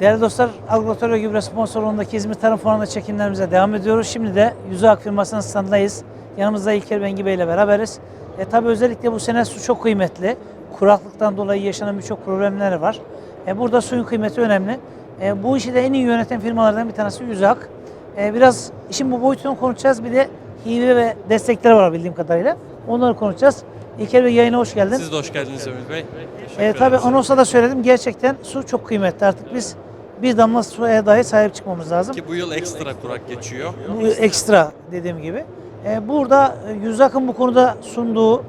Değerli dostlar, ve Gübre sponsorluğundaki İzmir Tarım Fuarı'nda çekimlerimize devam ediyoruz. Şimdi de Yüzü Ak firmasının standındayız. Yanımızda İlker Bengi Bey ile beraberiz. E, tabii özellikle bu sene su çok kıymetli. Kuraklıktan dolayı yaşanan birçok problemler var. E, burada suyun kıymeti önemli. E, bu işi de en iyi yöneten firmalardan bir tanesi Yüzü Ak. E, biraz işin bu boyutunu konuşacağız. Bir de hibe ve destekleri var bildiğim kadarıyla. Onları konuşacağız. İlker Bey yayına hoş geldin. Siz de hoş geldiniz Ömür Bey. Teşekkür E, tabii anonsa da söyledim. Gerçekten su çok kıymetli. Artık biz bir damla suya dahi sahip çıkmamız lazım. Ki bu yıl ekstra kurak geçiyor. Bu ekstra dediğim gibi. E, burada e, Yüzak'ın bu konuda sunduğu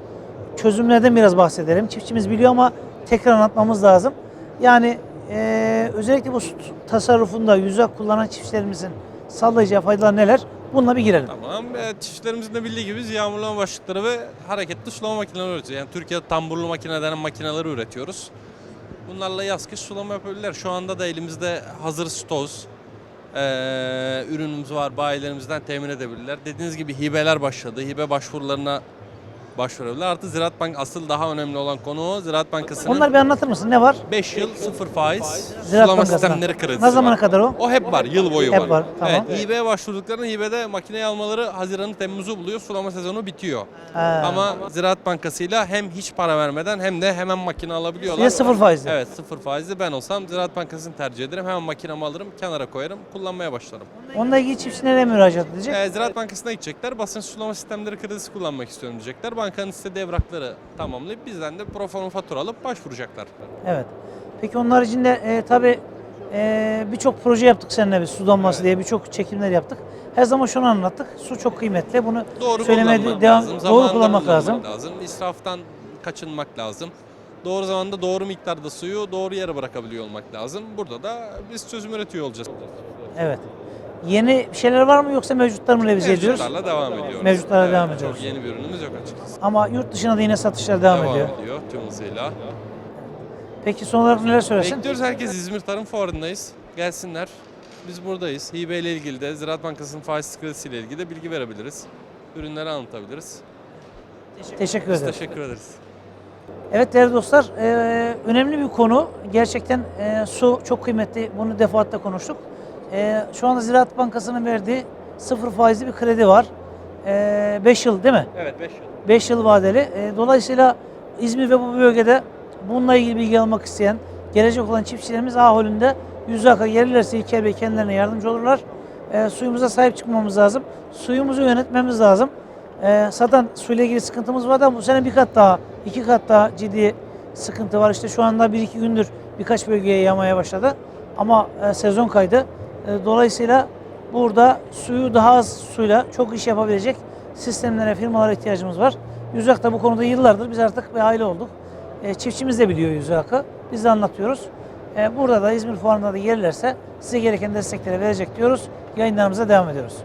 çözümlerden biraz bahsedelim. Çiftçimiz biliyor ama tekrar anlatmamız lazım. Yani e, özellikle bu tasarrufunda Yüzak kullanan çiftçilerimizin sağlayacağı faydalar neler? Bununla bir girelim. Tamam. E, çiftçilerimizin de bildiği gibi biz yağmurlama başlıkları ve hareketli sulama makineleri üretiyoruz. Yani Türkiye'de tamburlu makine denen makineleri üretiyoruz. Bunlarla yaz kış sulama yapabilirler. Şu anda da elimizde hazır stoz e, ürünümüz var. Bayilerimizden temin edebilirler. Dediğiniz gibi hibeler başladı. Hibe başvurularına başvurabilirler. Artı Ziraat Bank asıl daha önemli olan konu o. Ziraat Bankası'nın Onları bir anlatır mısın? Ne var? 5 yıl sıfır faiz Ziraat sulama Bankası'na. sistemleri kredisi Ne zamana var. kadar o? O hep var, yıl boyu Hep var. var, tamam. Evet, hibeye başvurduklarında hibede makineyi almaları Haziran'ı Temmuz'u buluyor, sulama sezonu bitiyor. Ama Ziraat Bankası'yla hem hiç para vermeden hem de hemen makine alabiliyorlar. De sıfır faizli. Evet, sıfır faizli. Ben olsam Ziraat Bankası'nı tercih ederim. Hemen makinemi alırım, kenara koyarım, kullanmaya başlarım. Onunla ilgili çiftçi nereye müracaat edecek? Ee, Ziraat Bankası'na gidecekler, basınç sulama sistemleri kredisi kullanmak istiyorum diyecekler. Bankanın istediği evrakları tamamlayıp bizden de proforma fatura alıp başvuracaklar. Evet. Peki onun haricinde e, tabii e, birçok proje yaptık seninle biz su damlası diye birçok çekimler yaptık. Her zaman şunu anlattık. Su çok kıymetli. Bunu Doğru söylemeye kullanmak devam lazım. doğru zamanında kullanmak lazım. lazım. İsraftan kaçınmak lazım. Doğru zamanda doğru miktarda suyu doğru yere bırakabiliyor olmak lazım. Burada da biz çözüm üretiyor olacağız. Evet. Yeni bir şeyler var mı yoksa mevcutlar mı revize ediyoruz? Mevcutlarla devam ediyoruz. Mevcutlarla devam ediyoruz. Çok yeni bir ürünümüz yok açıkçası. Ama yurt dışına da yine satışlar devam, ediyor. tüm hızıyla. Peki son olarak neler söylesin? Bekliyoruz herkes İzmir Tarım Fuarı'ndayız. Gelsinler. Biz buradayız. Hibe ile ilgili de Ziraat Bankası'nın faiz kredisiyle ilgili de bilgi verebiliriz. Ürünleri anlatabiliriz. Teşekkür Biz ederim. teşekkür ederiz. Evet değerli dostlar, e, önemli bir konu. Gerçekten e, su çok kıymetli. Bunu defaatle konuştuk. E, şu anda Ziraat Bankası'nın verdiği sıfır faizli bir kredi var. 5 yıl değil mi? Evet 5 yıl. 5 yıl vadeli. E, dolayısıyla İzmir ve bu bölgede bununla ilgili bilgi almak isteyen, gelecek olan çiftçilerimiz A holünde yüzü aka gelirlerse İlker Bey kendilerine yardımcı olurlar. E, suyumuza sahip çıkmamız lazım. Suyumuzu yönetmemiz lazım. E, zaten suyla ilgili sıkıntımız var da bu sene bir kat daha, iki kat daha ciddi sıkıntı var. İşte şu anda bir iki gündür birkaç bölgeye yağmaya başladı. Ama e, sezon kaydı. E, dolayısıyla burada suyu daha az suyla çok iş yapabilecek sistemlere, firmalara ihtiyacımız var. Yüzak da bu konuda yıllardır biz artık bir aile olduk. E, çiftçimiz de biliyor Yüzak'ı. Biz de anlatıyoruz. E, burada da İzmir Fuarı'nda da gelirlerse size gereken destekleri verecek diyoruz. Yayınlarımıza devam ediyoruz.